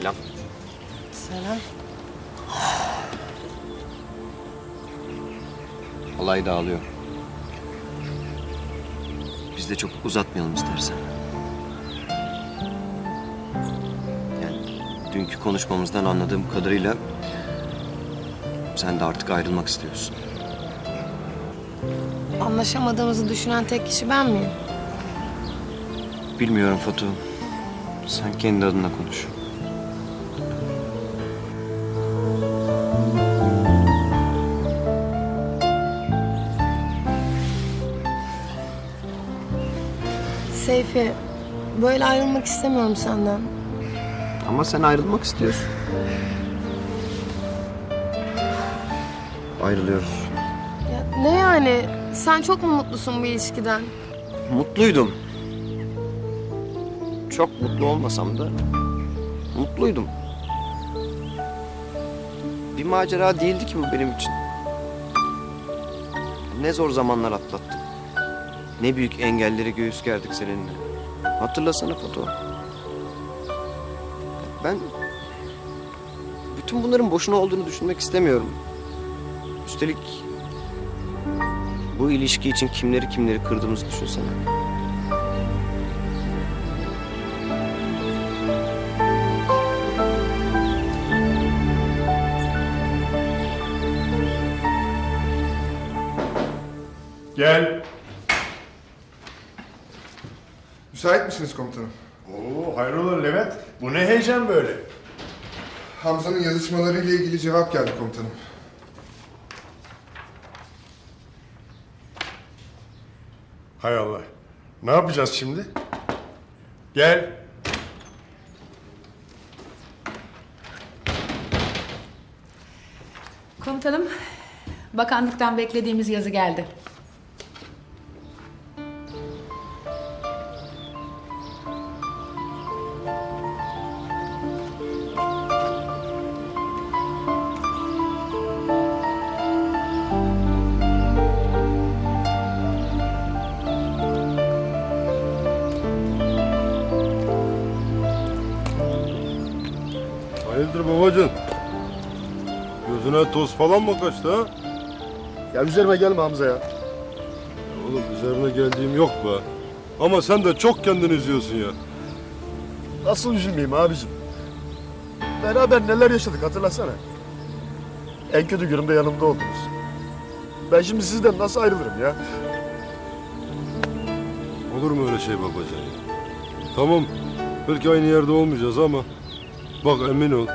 Selam. Selam. Olay dağılıyor. Biz de çok uzatmayalım istersen. Yani dünkü konuşmamızdan anladığım kadarıyla sen de artık ayrılmak istiyorsun. Anlaşamadığımızı düşünen tek kişi ben miyim? Bilmiyorum Fatu. Sen kendi adına konuş. Seyfi, böyle ayrılmak istemiyorum senden. Ama sen ayrılmak istiyorsun. Ayrılıyoruz. Ya ne yani? Sen çok mu mutlusun bu ilişkiden? Mutluydum. Çok mutlu olmasam da mutluydum. Bir macera değildi ki bu benim için. Ne zor zamanlar atlattık. Ne büyük engelleri göğüs gerdik seninle. Hatırlasana Foto. Ben bütün bunların boşuna olduğunu düşünmek istemiyorum. Üstelik bu ilişki için kimleri kimleri kırdığımızı düşünsene. Gel. Müsait misiniz komutanım? Oo, hayrola Levent? Bu ne heyecan böyle? Hamza'nın yazışmalarıyla ilgili cevap geldi komutanım. Hay Allah. Ne yapacağız şimdi? Gel. Komutanım, bakanlıktan beklediğimiz yazı geldi. Hayırdır babacığım? Gözüne toz falan mı kaçtı ha? Ya üzerime gelme Hamza ya. Oğlum üzerine geldiğim yok be. Ama sen de çok kendini üzüyorsun ya. Nasıl üzülmeyeyim abicim? Beraber neler yaşadık hatırlasana. En kötü günümde yanımda oldunuz. Ben şimdi sizden nasıl ayrılırım ya? Olur mu öyle şey babacığım? Tamam, belki aynı yerde olmayacağız ama... Bak emin ol,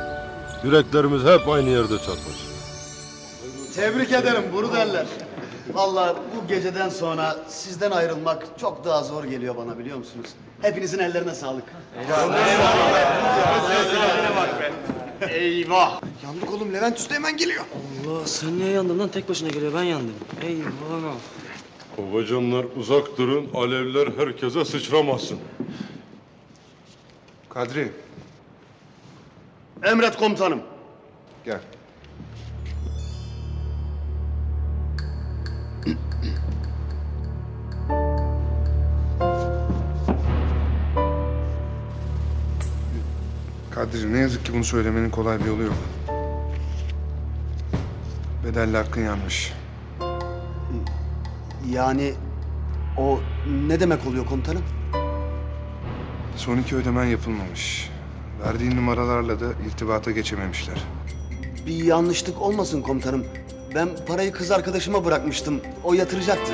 yüreklerimiz hep aynı yerde çarpmış. Tebrik ederim bunu derler. Vallahi bu geceden sonra sizden ayrılmak çok daha zor geliyor bana biliyor musunuz? Hepinizin ellerine sağlık. Eyvah! Yandık oğlum Levent Usta hemen geliyor. Allah sen niye yandın lan? Tek başına geliyor ben yandım. Eyvah. Babacanlar uzak durun, alevler herkese sıçramasın. Kadri Emret komutanım. gel. Kadri ne yazık ki bunu söylemenin kolay bir yolu yok. Bedelli hakkın yanmış. Yani o ne demek oluyor komutanım? Son iki ödemen yapılmamış. Verdiğin numaralarla da irtibata geçememişler. Bir yanlışlık olmasın komutanım. Ben parayı kız arkadaşıma bırakmıştım. O yatıracaktı.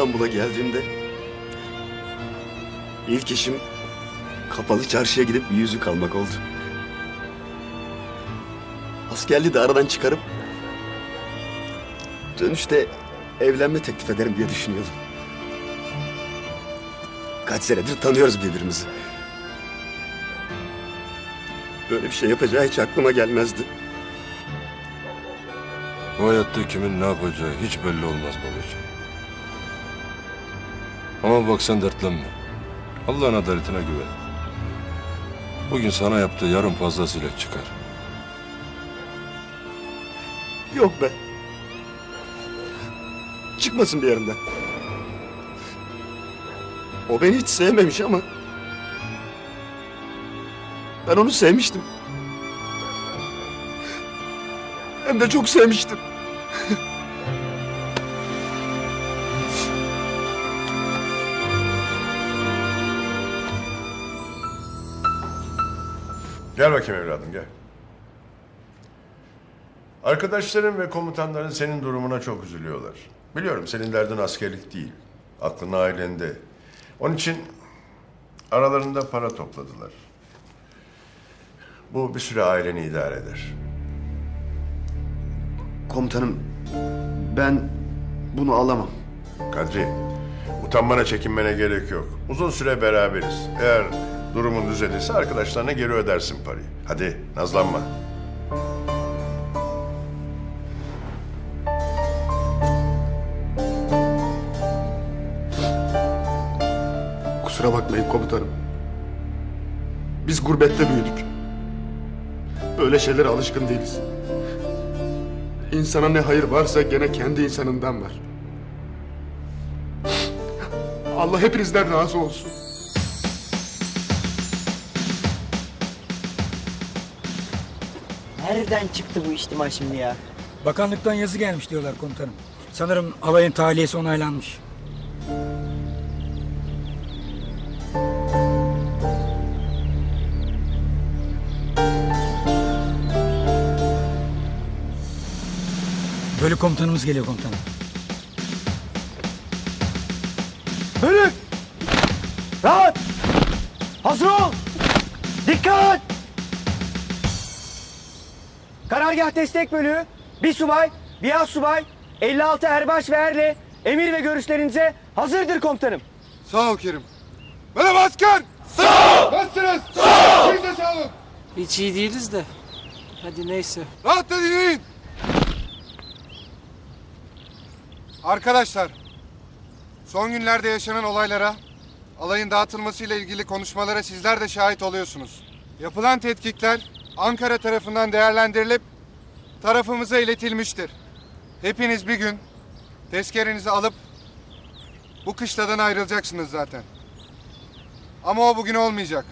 İstanbul'a geldiğimde ilk işim kapalı çarşıya gidip bir yüzük almak oldu. Askerliği de aradan çıkarıp dönüşte evlenme teklif ederim diye düşünüyordum. Kaç senedir tanıyoruz birbirimizi. Böyle bir şey yapacağı hiç aklıma gelmezdi. Bu hayatta kimin ne yapacağı hiç belli olmaz babacığım. Ama bak sen dertlenme. Allah'ın adaletine güven. Bugün sana yaptığı yarın fazlasıyla çıkar. Yok be. Çıkmasın bir yerinden. O beni hiç sevmemiş ama... Ben onu sevmiştim. Hem de çok sevmiştim. Gel bakayım evladım gel. Arkadaşların ve komutanların senin durumuna çok üzülüyorlar. Biliyorum senin derdin askerlik değil. Aklın ailende. Onun için aralarında para topladılar. Bu bir süre aileni idare eder. Komutanım ben bunu alamam. Kadri, utanmana çekinmene gerek yok. Uzun süre beraberiz. Eğer durumun düzelirse arkadaşlarına geri ödersin parayı. Hadi nazlanma. Kusura bakmayın komutanım. Biz gurbette büyüdük. Böyle şeylere alışkın değiliz. İnsana ne hayır varsa gene kendi insanından var. Allah hepinizden razı olsun. Nereden çıktı bu ihtimal şimdi ya? Bakanlıktan yazı gelmiş diyorlar komutanım. Sanırım alayın tahliyesi onaylanmış. Bölük komutanımız geliyor komutanım. Bölük! Rahat! Hazır ol! Karargah destek bölüğü, bir subay, bir az subay, 56 erbaş ve erle, emir ve görüşlerinize hazırdır komutanım. Sağ ol Kerim. Merhaba asker! Sağ ol! Nasılsınız? Sağ ol! Siz de sağ olun. Hiç iyi değiliz de. Hadi neyse. Rahat da dinleyin. Arkadaşlar, son günlerde yaşanan olaylara, alayın dağıtılmasıyla ilgili konuşmalara sizler de şahit oluyorsunuz. Yapılan tetkikler Ankara tarafından değerlendirilip tarafımıza iletilmiştir. Hepiniz bir gün tezkerenizi alıp bu kışladan ayrılacaksınız zaten. Ama o bugün olmayacak.